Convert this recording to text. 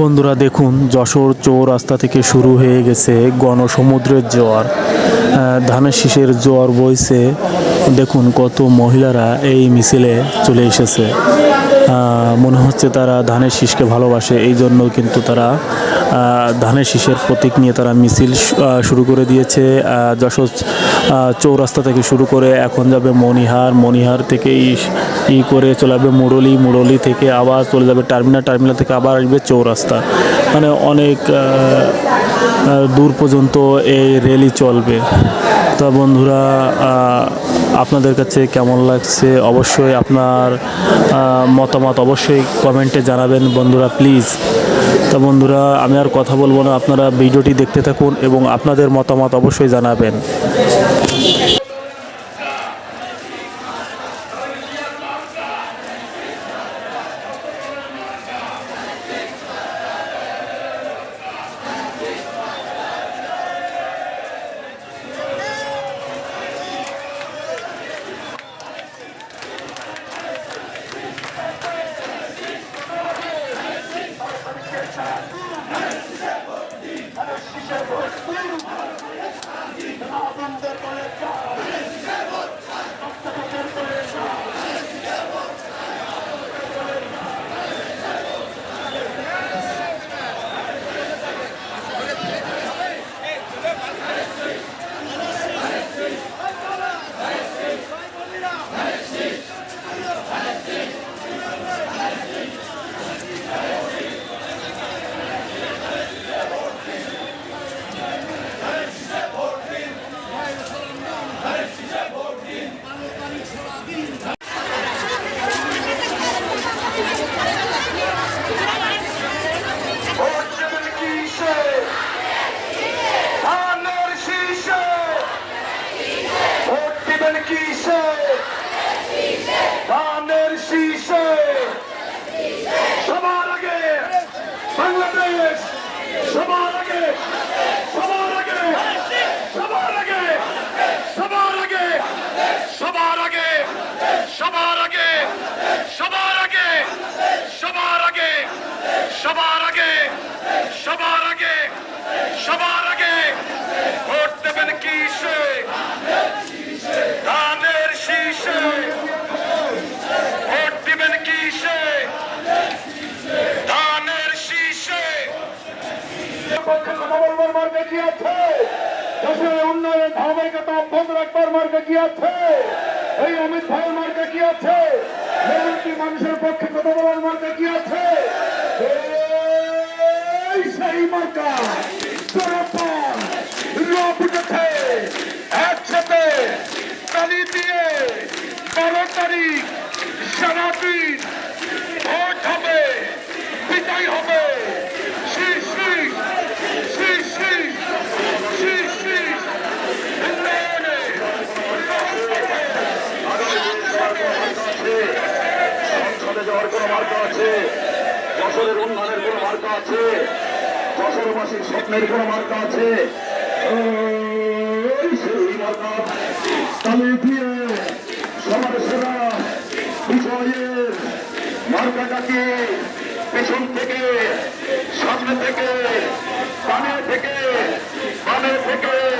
বন্ধুরা দেখুন, যশোর চৌরাস্তা থেকে শুরু হয়ে গেছে গণসমুদ্রের জোয়ার। ধানের শীষের জোয়ার বইছে। দেখুন কত মহিলারা এই মিছিলে চলে এসেছে। মনে হচ্ছে তারা ধানের শীষকে ভালোবাসে। এই জন্য কিন্তু তারা ধানের শীষের প্রতীক নিয়ে তারা মিছিল শুরু করে দিয়েছে। যশোর চৌরাস্তা থেকে শুরু করে এখন যাবে মণিহার। মণিহার থেকে ই- করে চলে যাবে মুরলি। মুরলি থেকে আবার চলে যাবে টার্মিনাল। টার্মিনাল থেকে আবার আসবে চৌরাস্তা। মানে অনেক দূর পর্যন্ত এই র্যালি চলবে। তা বন্ধুরা আপনাদের কাছে কেমন লাগছে? অবশ্যই আপনার মতামত অবশ্যই কমেন্টে জানাবেন বন্ধুরা প্লিজ তা বন্ধুরা, আমি আর কথা বলব না, আপনারা ভিডিওটি দেখতে থাকুন এবং আপনাদের মতামত অবশ্যই জানাবেন। Nation की से भारत পক্ষে কথা বলবার মার্গে কি আছে? দেশের উন্নয়ন ধারাবাহিকতা অব্যাহত রাখবার মার্গে কি আছে? এই অমিত ভাইয়ের মার্গে কি আছে? মানুষের পক্ষে কথা বলার মার্গে কি আছে? সেই মার্কা তোরাপন রব উঠেছে একসাথে তালি দিয়ে বারো তারিখ সারাদিন ভোট হবে বিদায় হবে শ্রী শ্রী শ্রী শ্রী শ্রী শ্রী উন্নয়নে সংসদে যাওয়ার কোন মার্কা আছে। যশোরের উন্নয়নের কোন মার্কা আছে? যশোরবাসীর স্বপ্নের কোন মার্কা আছে? থেকে, সামনে থেকে কানে থেকে কানে থেকে।